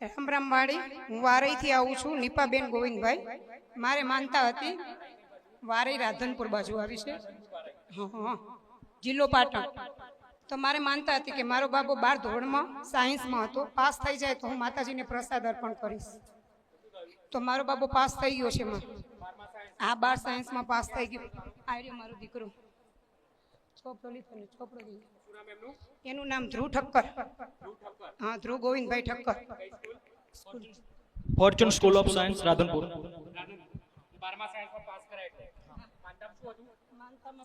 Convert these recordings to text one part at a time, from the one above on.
રામ રામ હું વારઈથી આવું છું નીપાબેન ગોવિંદભાઈ. મારે માનતા હતી વારઈ રાધનપુર બાજુ આવી છે. હં, હં. જિલ્લો પાટણ. તો મારે માનતા હતી કે મારો બાબો બાર ધોરણમાં સાયન્સમાં હતો. પાસ થઈ જાય તો હું માતાજીને પ્રસાદ અર્પણ કરીશ. તો મારો બાબો પાસ થઈ ગયો છે આ બાર સાયન્સમાં પાસ થઈ ગયો. આ મારો દીકરો. છોકરો લીધો ને દીધો એનું નામ ધ્રુવ ઠક્કર. હા Dhruv Govindbhai Thakkar. Fortune school of science Radhanpur.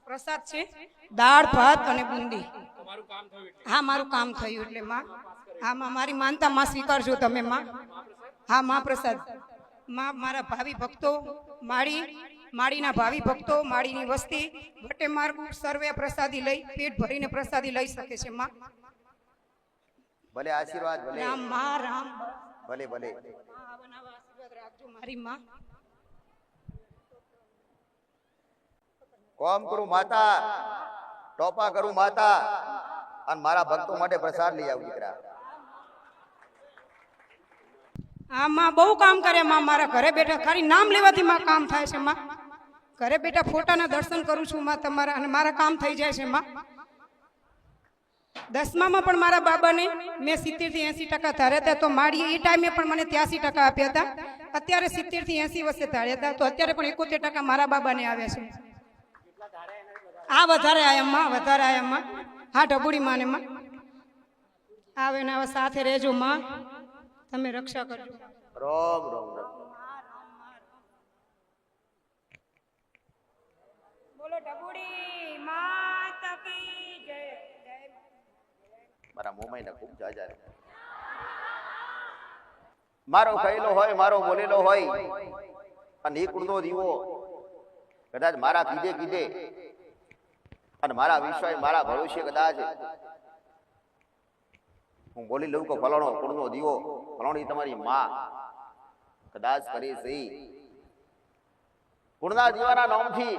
પ્રસાદ છે દાળ ભાત અને બુંદી હા મારું કામ થયું એટલે માં. હા માં મારી માનતા માં સ્વીકારજો તમે માં. હા માં પ્રસાદમાં મારા ભાવિ ભક્તો માળી માળીના ભાવિ ભક્તો માળીની વસ્તી વટે માર્ગ સર્વે પ્રસાદી લઈ પેટ ભરીને પ્રસાદી લઈ શકે છે માં. ભલે આશીર્વાદ ભલે. રામમાં રામ ભલે ભલે. આશીર્વાદ રાખજો મારી માં. કોમ કરું માતા ટોપા કરું માતા અને મારા ભક્તો માટે પ્રસાદ લઈ આવું દીકરા. હા માં બહુ કામ કરે માં મારા ઘરે બેઠા ખાલી નામ લેવાથી માં કામ થાય છે માં. ઘરે બેઠા ફોટાના દર્શન કરું છું માં તમારા અને મારા કામ થઈ જાય છે માં. દસમામાં પણ મારા બાબાને મેં સિત્તેરથી એંસી ટકા ધાર્યા હતા. તો માડીએ એ ટાઈમે પણ મને ત્યાસી ટકા આપ્યા હતા. અત્યારે સિત્તેરથી એંસી વર્ષે ધાર્યા હતા. તો અત્યારે પણ એકોતેર ટકા મારા બાબાને આવ્યા છે. આ વધારે આયામમાં વધારે આયામમાં હા, ઢબુડી માને માં. આવે ને હવે સાથે રહેજો માં. તમે રક્ષા કરજો. રોમ રોમ રોમ બોલો ઢબુડી માત કી જય જય મારા મોમાઈ મારો કહેલો હોય, મારો બોલેલો હોય, અને ઉડતો દીવો કદાચ મારા કીધે કીધે, અને મારા વિશ્વાસ મારા ભવિષ્ય કદાચ. હું બોલી લઉં કે ફલાણો કુળનો દીવો ફલાણી તમારી માં. કદાચ કરી સહી. કુળના દીવાના નામથી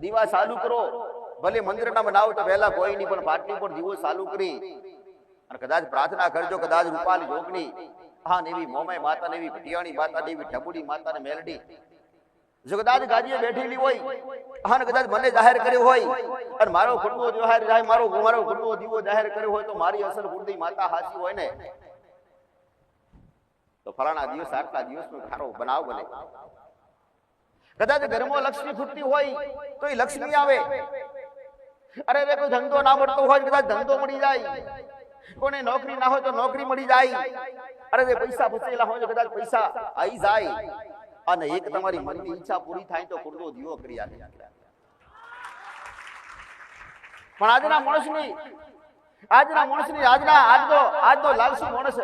દીવા ચાલુ કરો. ભલે મંદિરના બનાવો તો પહેલા કોઈ નહીં, પણ પાટલી પર દીવો ચાલુ કરી. અને કદાચ પ્રાર્થના કરજો, કદાચ રૂપાલી જોગણી. હા એવી મોમાઈ માતા ને એવી ભટિયાણી માતા ને એવી ઠબુડી માતા ને મેલડી. જો કદાચ ગાદીએ બેઠેલી હોય હા ને કદાચ મને જાહેર કર્યો હોય, અને મારો કુળનો જાહેર જાય, મારો મારો કુળનો દીવો જાહેર કર્યો હોય, તો મારી અસલ કુળની માતા હાસી હોય ને? તો ફલાણા દિવસ, આટલા દિવસનો ખારો બનાવ બને. કદાચ ઘરમાં લક્ષ્મી ખૂટતી હોય તો એ લક્ષ્મી આવે. અરે રે કોઈ ધંધો ના મળતો હોય કદાચ ધંધો મળી જાય. કોને નોકરી ના હોય તો નોકરી મળી જાય. અરે રે પૈસા ફસેલા હોય તો કદાચ પૈસા આવી જાય. અને એક તમારી મનની ઈચ્છા પૂરી થાય તો કુળનો દીવો કરી આપે. પણ આજના માણસની આજના માણસની આજના આજ તો લાલસુ માણસ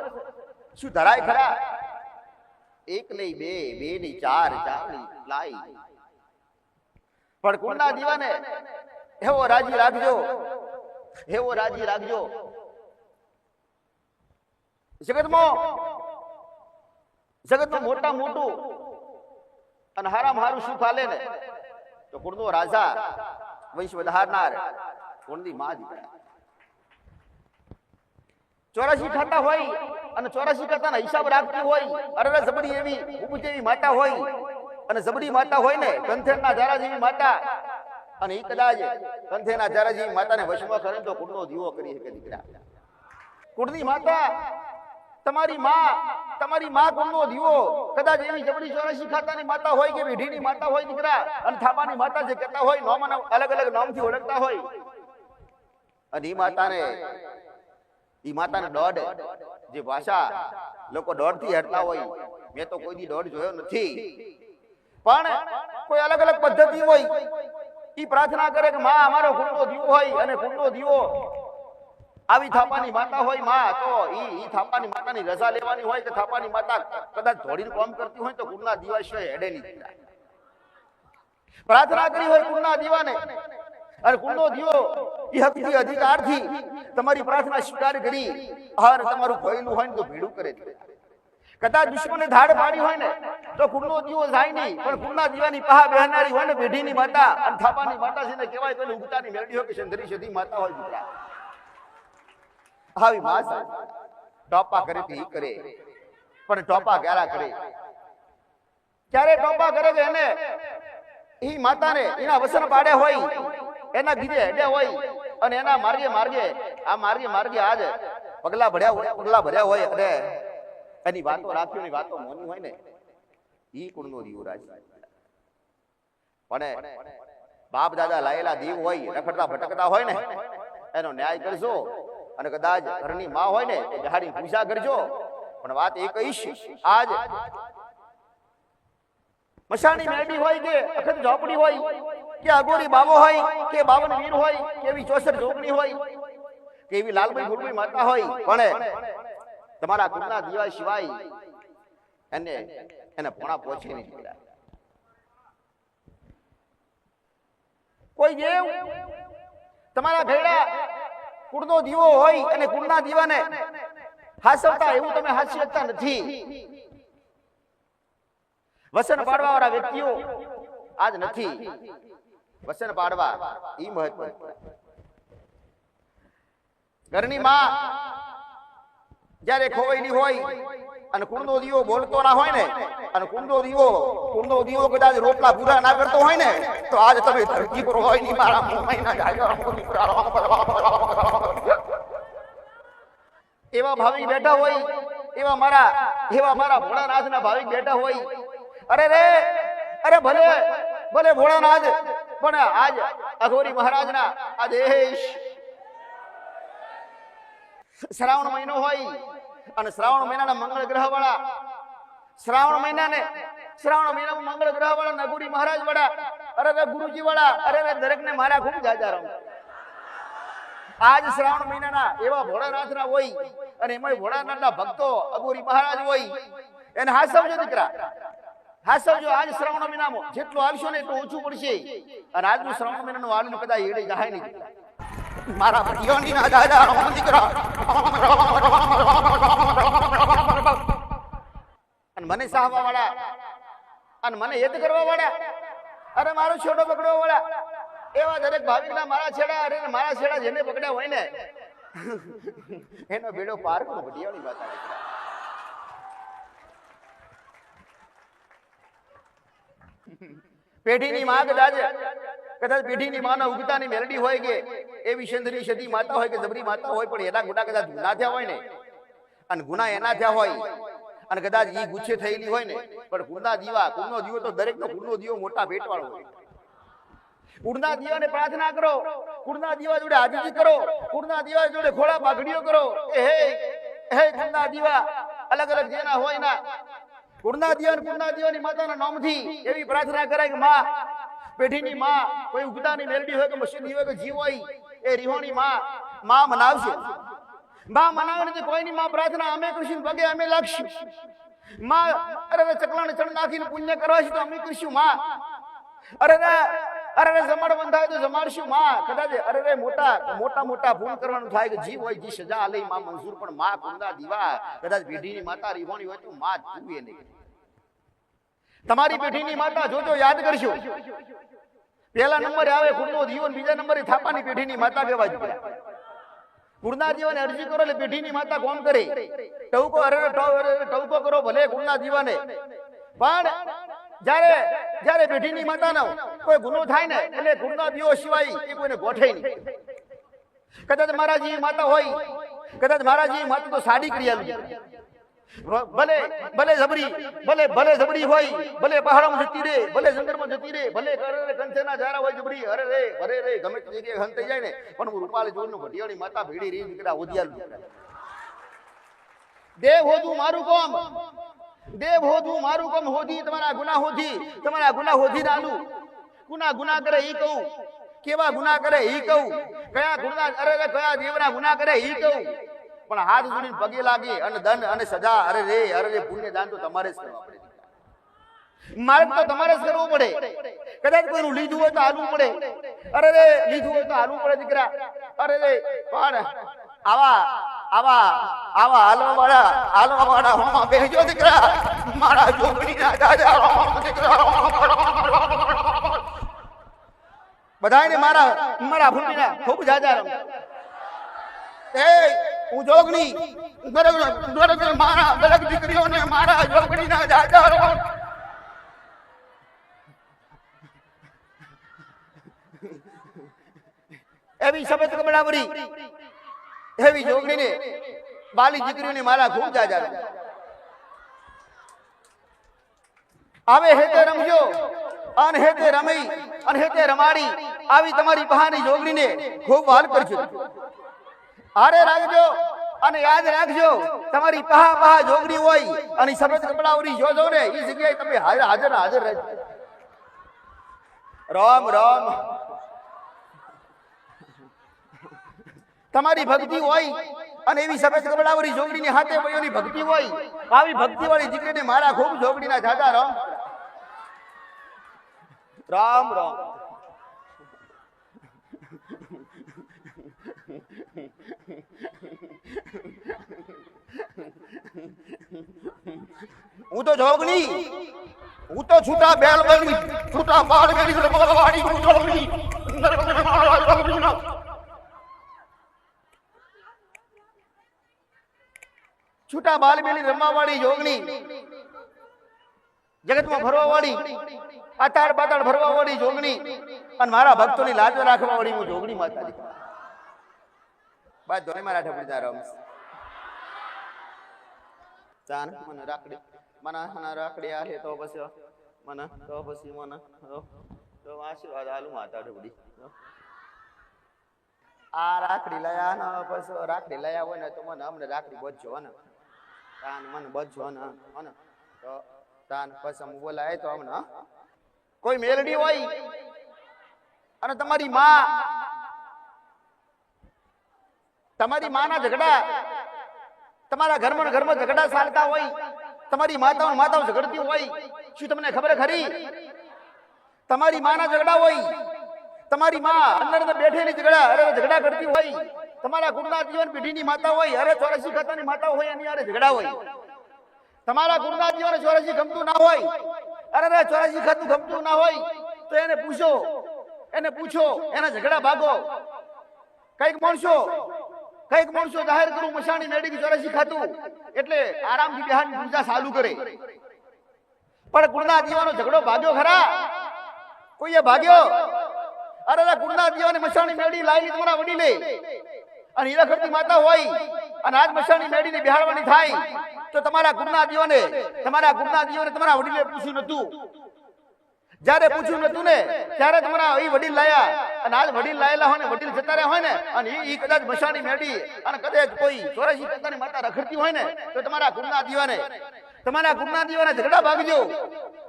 શું ધરાય ખરા? એક લઈ બે બે ની ચાર ચાર લાઈ. પણ કુળના દીવાને એવો રાજી રાખજો. એવો રાજી રાખજો. જગતમાં જગતમાં મોટા મોટું અને હારામ હારું સુખ આલે ને? તો કુંડનો રાજા વંશ વધારનાર કુંડની માં દીકરા. ચોરાસી થતા હોય અને ચોરાશી કરતા હિસાબ રાખતી હોય અરે જબડી એવી ઉપજેવી માતા હોય. અને જબડી માતા હોય ને કંથેરના ધારા જેવી માતા. અને એ કદાચ કંથેના ધારા જેવી માતાને વશમાં કરે તો કુટનો દીવો કરી શકે દીકરા. કુટની માતા, તમારી માં તમારી માં કુળનો દીવો. કદાચ એવી જબડી ચોરાશી ખાતાની માતા હોય કે વિઢીની માતા હોય દીકરા. અને થાપાની માતા જે કહેતા હોય નોમાના અલગ અલગ નામથી ઓળખતા હોય. અને એ માતાને ઈ માતાને દોડ. જે ભાષા લોકો દોડથી હોય, મેં તો કોઈ દી દોડ જોયો નથી. પણ કોઈ અલગ અલગ પદ્ધતિ હોય, ઈ પ્રાર્થના કરે કે માં, અમારો કુળનો દીવો હોય અને કુળનો દીવો. આવી થાપાની માતા હોયમાં, તો ઈ થાપાની માતાની રજા લેવાની હોય કે થાપાની માતા કદાચ ધોળીને કામ કરતી હોય તો કુંડના દીવા સિવાય હેડે નહીં. પ્રાર્થના કરી હોય કુંડના દીવાને અને કુંડો દિયો, એ હકથી અધિકારથી તમારી પ્રાર્થના સ્વીકાર કરી. અને તમારું ભયલું હોય ને તો ભીડું કરે છે. કદાચ દુશ્મને ધાડ પાડી હોય ને, તો કુળનો દીવો જાય નહીં. પણ કુળના દીવાની પહા બહેનારી હોય ને પેઢીની માતા અને થાપાની માતા છે ને કહેવાય તો ઉગતાની મેળડી હોય કે સંધરી સધી માતા હોય દીકરા. આવી માસ ટોપા કરે તો એ કરે. પણ ટોપા ક્યારા કરે. ક્યારે ટોપા કરે કે એને? એ માતાને એના વસન પાડે હોય. એના બીજે હેડે હોય અને એના માર્ગે માર્ગે, આ માર્ગે માર્ગે આજ પગલા ભર્યા પગલા ભર્યા હોય અને એની વાતો રાખ્યો ની વાતો મોની હોય ને, ઈ કુળનો દીવરાજ પણ બાપ દાદા લાયેલા દીવ હોય, રખડતા ભટકતા હોય ને, એનો ન્યાય કરજો અને કદાચ ઘરની માં હોય ને તો બિહારી પૂજા કરજો. પણ વાત એ કહીશ આજ મશાણી મેડી હોય કે અખત ઝોપડી હોય કે અગોરી બાવો હોય, કે બાવન વીર હોય, કે એવી ઝોપડી હોય, કે એવી લાલભાઈ ગુરભાઈ માતા હોય, પણ તમારા કુળના દીવા સિવાય એને એને પોણા પહોંચે નહીં દીકરા. કોઈ દેવ, તમારા ઘરડા કુળનો દીવો હોય અને કુળના દીવાને હાસવતા એવું તમે હાસી શકતા નથી વસન પાડવા વાળા વ્યક્તિઓ આજ નથી વસન પાડવા એ મહત્વ ઘરની માં જ્યારે ખોવાયેલી હોય અને કુંડો દીવો બોલતો ના હોય ને, અને કુંડો દીવો કુંડો દીવો કદાચ રોટલા પૂરા ના કરતો હોય ને, તો આજ તમે ધરતી પર હોયની, મારા એવા ભાવિક બેઠા હોય, એવા મારા એવા મારા ભોળાનાથના ભાવિક બેઠા હોય. અરે રે, અરે ભલે ભલે ભોળાનાથ પણ આજ અઘોરી મહારાજના આ દેશ શ્રાવણ મહિનો હોય અને શ્રાવણ મહિનાના મંગળ ગ્રહ વાળા શ્રાવણ મહિનાને, શ્રાવણ મહિનામાં મંગળ ગ્રહ વાળા નગુરી મહારાજ વાળા અરે રે ગુરુજી વાળા અરે રે દરેક ને મારા ખૂબ જાજા રમ આજ શ્રાવણ મહિનાના એવા ભોળાનાથના હોય અને એમાં ભોળાનાથના ભક્તો અગોરી મહારાજ હોય. એને હાસવજો દીકરા. હાસવજો આજ શ્રાવણ મહિનામાં જેટલું આવશો ને એટલું ઓછું પડશે. અને આજનું શ્રવણ મહિનાનું વાલું કદાચ એડે જાય નહીં મારા ભટિયોની ના દાદા રામ દીકરા. અને મને સાહવા વાળા અને મને હેત કરવા વાળા અરે મારો છોડો પકડવા વાળા એવા દરેક ભાવિકના મારા છેડા અરે મારા છેડા જેને પકડ્યા હોય ને. એનો બેડો પાર કરો ભટિયાની વાત આવે. પેઢીની માં કદાચ કદાચ પેઢીની માના ઉગતાની મેલડી હોય કે એવી ચંદ્રની સતી માતા હોય કે જબરી માતા હોય, પણ એના ગુના કદાચ ગુના થયા હોય ને? અને ગુના એના થયા હોય, અને કદાચ ઈ ગુચ્છે થયેલી હોય ને, પણ ગુના દીવા ગુનો દીવો તો દરેકનો ગુનો દીવો મોટા ભેટવાળો હોય. કુળના દીવાને પ્રાર્થના કરો કુળના દીવા જોડે હાજરી કરો કુળના દીવા જોડે ખોળા પાઘડીઓ કરો હે હે કુળના દીવા અલગ અલગ જેના હોય ના અને કુળના દીવાની માતાના નામથી એવી પ્રાર્થના કરાય કે માં, પેઢીની માં કોઈ ઉગતાની મેલડી હોય કે મશીની હોય કે જીવ હોય, એ રિહોણી માં માં મનાવશે માં મનાવે તો કોઈની માં પ્રાર્થના, અમે કરશું પગે અમે લાગશું. માં અરે ચકલાને ચણ નાખીને પુણ્ય કરવા છે તો અમે કરશું માં. અરે અરે જમાડ બંધાય તો જમાડશું માં. કદાચ અરે મોટા મોટા મોટા ભૂલ કરવાનું થાય કે જીવ હોય, જી સજા આલે માં મંજૂર. પણ માં કુંદા દીવા, કદાચ પેઢીની માતા રીહોણી હોય તો માં જુએ નહીં. તમારી પેઢીની માતા જોજો, યાદ કરશો પહેલા નંબરે આવે કુળનો જીવન બીજા નંબરે થાપાની પેઢીની માતા કહેવાય છે. કુળના જીવાને અરજી કરો એટલે પેઢીની માતા કોમ કરે. ટવકો, અરે ટવકો કરો ભલે કુળના જીવાને પણ જ્યારે જ્યારે બેઠીની માતાનો કોઈ ગુનો થાય ને, એટલે કુળના દીવો સિવાય એ કોઈને ગોઠે નહીં. કદાચ મારા જેવી માતા હોય, કદાચ મારા જેવી માતા તો સાડી કરી ભલે ભલે જબરી, ભલે ભલે જબરી હોય, ભલે પહાડમાં જતી રે ભલે જંગલમાં જતી રે ભલે કરે રે જારા હોય જબરી, અરે રે અરે રે, ગમે તે જગ્યાએ હંત જાય ને, પણ હું રૂપાલી જોઈને ભટિયાળી માતા ભેડી રહી, દીકરા ઓદિયાલ. દેવ હોતું મારું કોમ. દેવ હોતું મારું કમ હોધી તમારા ગુના હોધી તમારા ગુના હોધી નાલું ગુના ગુના કરે ઈ કહું. કેવા ગુના કરે ઈ કહું. કયા ગુના અરે કયા દેવના ગુના કરે ઈ કહું. પણ હાથ જોડીને પગે લાગી અને દંડ અને સજા, અરે રે અરે રે પુણ્ય દાન તો તમારે જ કરવા પડે માર્ગ તો તમારે જ કરવું પડે. કદાચ કોઈનું લીધું હોય તો હાલવું પડે. અરે રે, લીધું હોય તો હાલવું પડે દીકરા. અરે રે, પણ આવા આવા આવા આલો વાળા હાલવા વાળા હોમાં બેહજો દીકરા. મારા જોગણીના દાદા દીકરા. બધાને મારા મારા ભૂમિના ખૂબ જાજા રમ એ, હું જોગણી મારા અલગ દીકરીઓને મારા જોગણીના રહો એવી શબ્દ કપડાવરી એવી જોગણીને બાલી દીકરીઓને મારા ખૂબ જાજા આવે હેતે રમજો, અને હેતે રમી, અને હેતે રમાડી, આવી તમારી બહાની જોગણીને ખૂબ હાલ કરજો. હારે રાખજો, અને યાદ રાખજો, તમારી પહા પહા જોગણી હોય અને સફેદ કપડાવરી જોજો ને એ જગ્યાએ તમે હાજર હાજર હાજર રહેજો. રામ રામ. તમારી ભક્તિ હોય અને એવી સફેદ કપડાવાળી જોગડીની હાથે ભાઈઓની ભક્તિ હોય આવી ભક્તિ વાળી દીકરીને મારા ખૂબ જોગડીના જાતા રામ. રામ રામ. હું તો જોગણી હું તો છૂટા બેલ ગણી છૂટા બાળ કરી બોલવાડી હું જોગણી છૂટા બાલ મેલી રમવા વાળી જોગણી જગતમાં ફરવા વાળી આતાડ પાતાળ ભરવા વાળી જોગણી અને મારા ભક્તોની લાજ રાખવા વાળી હું જોગણી માતાજી. બાદ ધોને મારા ઠપડી રમ ચાન મને રાખડી. મને મને રાખડી આલે તો પછી, મને, તો પછી મને તો આશીર્વાદ આલું માતા ઠપડી આ રાખડી લયા ને પછી રાખડી લયા હોય ને તો મને અમને રાખડી બચજો ને તાન મન ને હને તો તાન પસમ બોલાય તો અમને કોઈ મેલડી હોય અને તમારી માં, તમારી માના ઝઘડા, તમારા ઘરમાં ઘરમાં ઝઘડા ચાલતા હોય, તમારી માતાઓ માતાઓ ઝઘડતી હોય, શું તમને ખબર ખરી? તમારી માના ઝઘડા હોય, તમારી માં અંદર બેઠેલી ઝઘડા ઝઘડા કરતી હોય તમારા ગુરુનાથ જીવન પેઢીની માતા હોય, અરે ચોરસી ખાતાની માતા હોય, એની અરે ઝઘડા હોય. તમારા ગુરુનાથ જીવન ચોરસી ગમતું ના હોય, અરે અરે ચોરાસી ખાતું ગમતું ના હોય, તો એને પૂછો એને પૂછો, એના ઝઘડા ભાગો. કંઈક માણસો કંઈક માણસો જાહેર કરું, મસાણી મેળી ચોરાસી ખાતું, એટલે આરામથી બિહારની પૂજા ચાલુ કરે. પણ ગુરુનાથ જીવાનો ઝઘડો ભાગ્યો ખરા? કોઈએ ભાગ્યો? અરે ગુરુનાથ જીવાની મસાણી મેળી લાવી તમારા વડીલે. અને હીરાખડતી માતા હોય અને આજ મસાણી મેળીને બિહાડવાની થાય, તો તમારા ગુરુનાથ દીઓને તમારા ગુરુનાથ દીઓને તમારા વડીલે પૂછ્યું નતું જ્યારે પૂછ્યું નતું ને, ત્યારે તમારા એ વડીલ લાયા. અને આજ વડીલ લાયેલા હોય ને, વડીલ જતા રહ્યા હોય ને, અને ઈ કદાચ મસાણી મેળી અને કદાચ કોઈ ચોરાસી પોતાની માતા રખડતી હોય ને, તો તમારા ગુરુનાથ દીવાને તમારા ગુરુનાથ દીવાને ઝઘડા ભાગજો.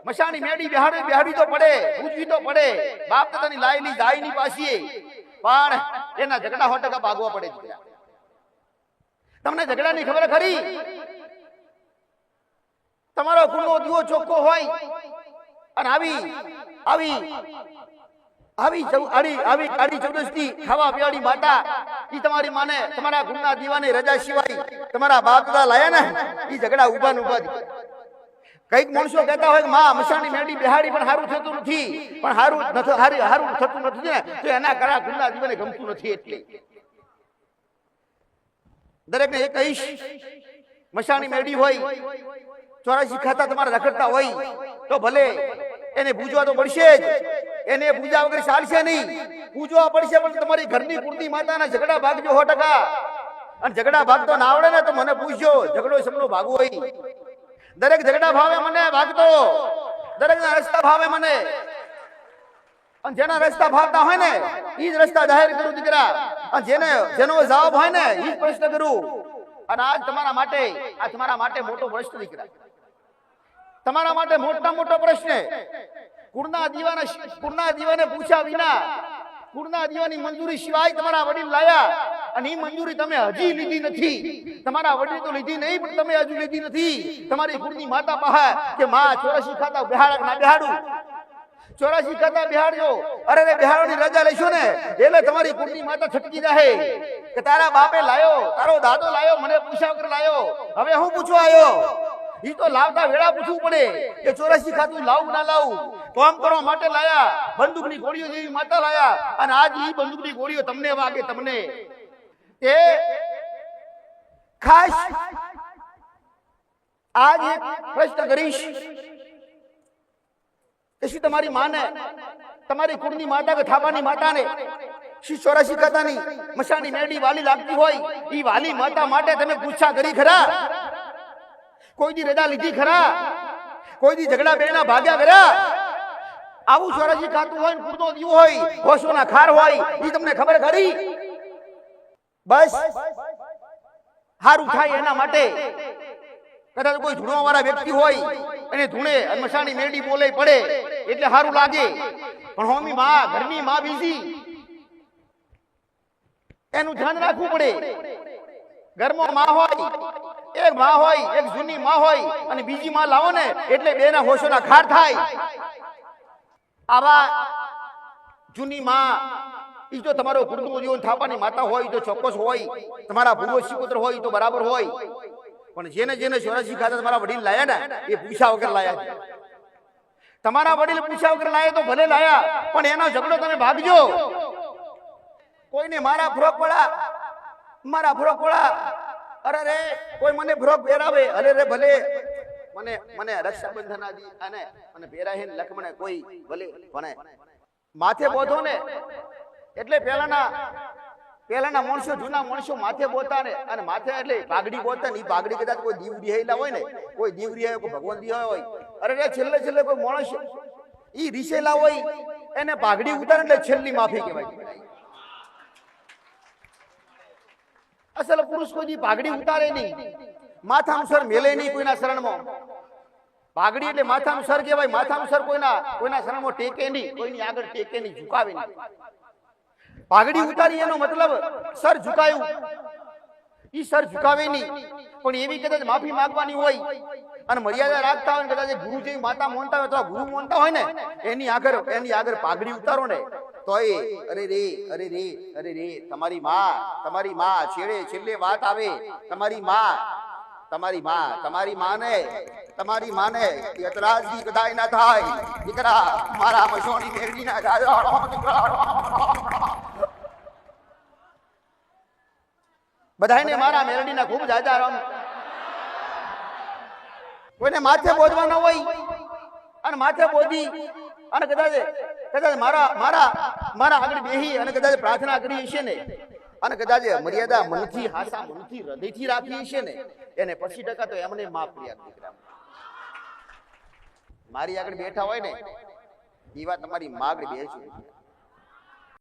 મસાણી મેળી બિહાડી બિહાડી તો પડે પૂજવી તો પડે. બાપ દાદાની લાયેલી ગાયની પાસીએ પણ એના ઝઘડા સો ટકા ભાગવા પડે છે તમને ઝઘડાની ખબર ખરી? તમારો ગુનો દીવો ચોખ્ખો હોય અને આવી આવી આવી આડી આવી આડી ચૌદસની ખાવા પીવાની માતા એ તમારી માને, તમારા ગુના દીવાની રજા સિવાય તમારા બાપ દાદા લાયા ને? એ ઝઘડા ઊભા ને ઊભા. કંઈક માણસો કહેતા હોય કે માં મસાણી મેડી બિહાડી પણ સારું થતું નથી. પણ સારું નથી સારી સારું થતું નથી ને તો એના કરા ગુના જીવને ગમતું નથી એટલે. દરેકને એ કહીશ મસાણી મેળી હોય ચોરાસી ખાતા તમારે રખડતા હોય તો ભલે એને પૂજવા તો પડશે જ. એને પૂજા વગર ચાલશે નહીં. પૂજવા પડશે પણ તમારી ઘરની પૂરતી માતાના ઝઘડા ભાગજો સો ટકા. અને ઝઘડા ભાગતો ના આવડે ને તો મને પૂછજો ઝઘડો સમનો ભાગવો હોય. દરેક ઝઘડા ભાવે મને ભાગતો. દરેક ના રસ્તા ભાવે મને. અને જેના રસ્તા ભાવતા હોય ને એ જ રસ્તા જાહેર કરું દીકરા. અને જેને, જેનો જવાબ હોય ને એ જ પ્રશ્ન કરું. અને આજ તમારા માટે, આ તમારા માટે મોટો પ્રશ્ન દીકરા. તમારા માટે મોટા મોટો પ્રશ્ન. કુળના દીવાને કુળના દીવાને પૂછ્યા વિના કુળના દીવાની મંજૂરી સિવાય તમારા વડીલ લાયા અને એ મંજૂરી તમે હજી લીધી નથી. તમારા વડીલ તો લીધી નહીં, પણ તમે હજુ લીધી નથી. તમારી કુળની માતા પાસે કે માં, ચોરાસી ખાતા બેહાડ ના બિહાડું. ચોરાશી ખાતા બિહાડજો. અરે રે બિહાડવાની રજા લેશો ને. એટલે તમારી કુળની માતા છટકી જાય કે તારા બાપે લાયો, તારો દાદો લાયો, મને પૂછ્યા વગર લાયો. હવે હું પૂછવા આવ્યો? ઈ તો લાવતા વેળા પૂછવું પડે. કે ચોરાસી ખાતું લાવું ના લાવું. કામ કરવા માટે લાયા. બંદૂકની ગોળીઓ જેવી માતા લાયા. અને આજ ઈ બંદૂકની ગોળીઓ તમને વાગે તમને. એ ખાસ આજ એક પ્રશ્ન કરીશ. કે શું તમારી માને, તમારી કુળની માતા કે થાપાની માતાને શ્રી ચોરાસી ખાતાની મશાની મેરડી વાલી લાગતી હોય? ઈ વાલી માતા માટે તમે ગુસ્સા કરી ખરા? કોઈ દી રજા લીધી ખરા? કોઈ દી ઝઘડા બેના ભાગ્યા કર્યા આવું સ્વરાજી ખાતું હોય ને કુળનો દીવો હોય હોશોના ખાર હોય એ તમને ખબર ખરી? બસ, હારું થાય એના માટે. કદાચ કોઈ ધૂણવા વાળા વ્યક્તિ હોય, એને ધૂણે અને મસાણી મેરડી બોલે પડે, એટલે સારું લાગે. પણ હોમી માં, ઘરની માં બીજી. એનું ધ્યાન રાખવું પડે. ઘરમાં માં હોય એક માં હોય, એક જૂની માં હોય અને બીજી માં લાવો ને, એટલે બેના હોશોના ખાર થાય. આવા જૂની માં એ જો તમારો કુટુંબ જીવન થાપાની માતા હોય, તો ચોક્કસ હોય. તમારા પૂર્વ પુત્ર હોય, તો બરાબર હોય. પણ જેને જેને ચોરાશી ખાતા તમારા વડીલ લાયા ને, એ પૂછા વગર લાયા. તમારા વડીલ પૂછા વગર લાયા તો ભલે લાયા, પણ એનો ઝઘડો તમે ભાગજો. કોઈને મારા ફ્રોક પડા મારા ફ્રોક પડા અરે રે કોઈ મને ફ્રોક ભેરાવે અરે રે ભલે. મને મને રક્ષાબંધન આદિ અને મને ભેરાહે ને કોઈ ભલે ભણે. માથે બોધો ને? એટલે પહેલાના પેલાના માણસો જૂના માણસો માથે બોતા ને. અને માથે એટલે પાઘડી બોતા ને. એ પાઘડી કદાચ કોઈ દીવ રિહેલા હોય ને. કોઈ દીવ રિહાય કોઈ ભગવાન રિહાય હોય. અરે રે છેલ્લે છેલ્લે કોઈ માણસ ઈ રિસેલા હોય એને પાઘડી ઉતારે એટલે છેલ્લી માફી કહેવાય. અસલ પુરુષ કોઈ પાઘડી ઉતારે નહીં. માથાનું સર મેલે નહીં કોઈના શરણમાં. પાઘડી એટલે માથાનું સર કહેવાય. માથાનું સર કોઈના કોઈના શરણમાં ટેકે નહીં. કોઈની આગળ ટેકે નહીં, ઝુકાવે નહીં. પાઘડી ઉતારી એનો મતલબ સર ઝુકાયું. ઈ સર ઝુકાવે નહીં. પણ એવી કદાચ માફી માંગવાની હોય અને મર્યાદા રાખતા હોય કદાચ ગુરુ જેવી માતા મોનતા હોય, અથવા ગુરુ મોનતા હોય ને, એની આગળ એની આગળ પાઘડી ઉતારો ને, તો એ, અરે રે અરે રે અરે રે, તમારી માં તમારી માં, છેડે, છેલ્લે વાત આવે. તમારી માં તમારી માં, તમારી માને તમારી માને એતરાજ દી કદાય ના થાય. દીકરા, મારા મસોણી મેળવી ના જાય બધાયને મારા મેલડીના ખૂબ જાજા રામ. કોઈને માથે બોધવાનો હોય. અને માથે બોધી અને કદાચ કદાચ મારા મારા મારા આગળ બેહી અને કદાચ પ્રાર્થના કરી હશે ને. અને કદાચ મર્યાદા મનથી હાસા મનથી હૃદયથી રાખી હશે ને. એને પચીસ ટકા તો એમને માફ કર્યા દીકરા. મારી આગળ બેઠા હોય ને એવા તમારી માગડ બેસી